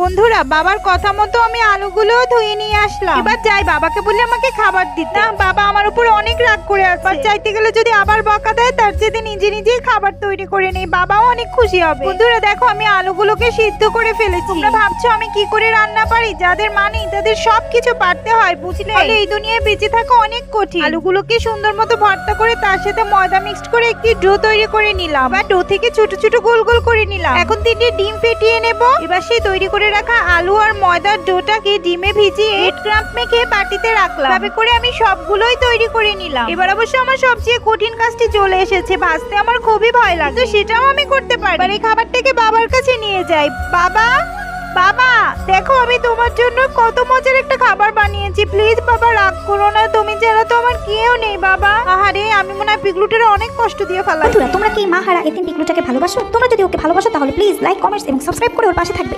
বন্ধুরা বাবার কথা মতো আমি আলুগুলো ধুয়ে নিয়ে আসলাম। এবার যাই বাবাকে বলে আমাকে খাবার দিতে। না বাবা আমার উপর অনেক রাগ করে আছে। আর চাইতে গেলে যদি আবার বকা দেয় তার চেয়ে নিজে নিজেই খাবার তৈরি করে নেই। বাবাও অনেক খুশি হবে। বন্ধুরা দেখো আমি আলুগুলোকে সিদ্ধ করে ফেলেছি। তোমরা ভাবছ আমি কি করে রান্না পারি? যাদের মানে তাদের সবকিছু পারতে হয় বুঝলে? তাহলে এই দুনিয়ায় বেঁচে থাকা অনেক কঠিন। আলুগুলোকে সুন্দর মতো ভর্তা করে তার সাথে ময়দা মিক্সড করে একটি ডো তৈরি করে নিলাম। বা ডো থেকে ছোট ছোট গোল গোল করে নিলাম। এখন তিনটে ডিম ফেটিয়ে নেব। এবার সেই তৈরি করে রাখা আলু আর ময়দার ডোটাকে ডিমে ভিজিয়ে রেড ক্রাম্প মেখে বাটিতে রাখলাম। ভাবে করে আমি সবগুলোই তৈরি করে নিলাম। এবার অবশ্য আমার সবচেয়ে কঠিন কাজটি চলে এসেছে। ভাজতে আমার খুবই ভয় লাগে। তো সেটাও আমি করতে পারি। এবার এই খাবারটাকে বাবার কাছে নিয়ে যাই। বাবা! বাবা! দেখো, আমি তোমার জন্য কত মজার একটা খাবার বানিয়েছি। প্লিজ বাবা, রাগ করো না। তুমি ছাড়া তো আমার কেউ নেই, বাবা। আহারে, আমি মনে হয় পিগলুটের অনেক কষ্ট দিয়ে ফেলা তোমরা কি মা হারা এতিম পিকলুটাকে ভালোবাসো? তোমরা যদি ওকে ভালোবাসো, তাহলে প্লিজ লাইক কমেন্টস এবং সাবস্ক্রাইব করে ওর পাশে থাকবে।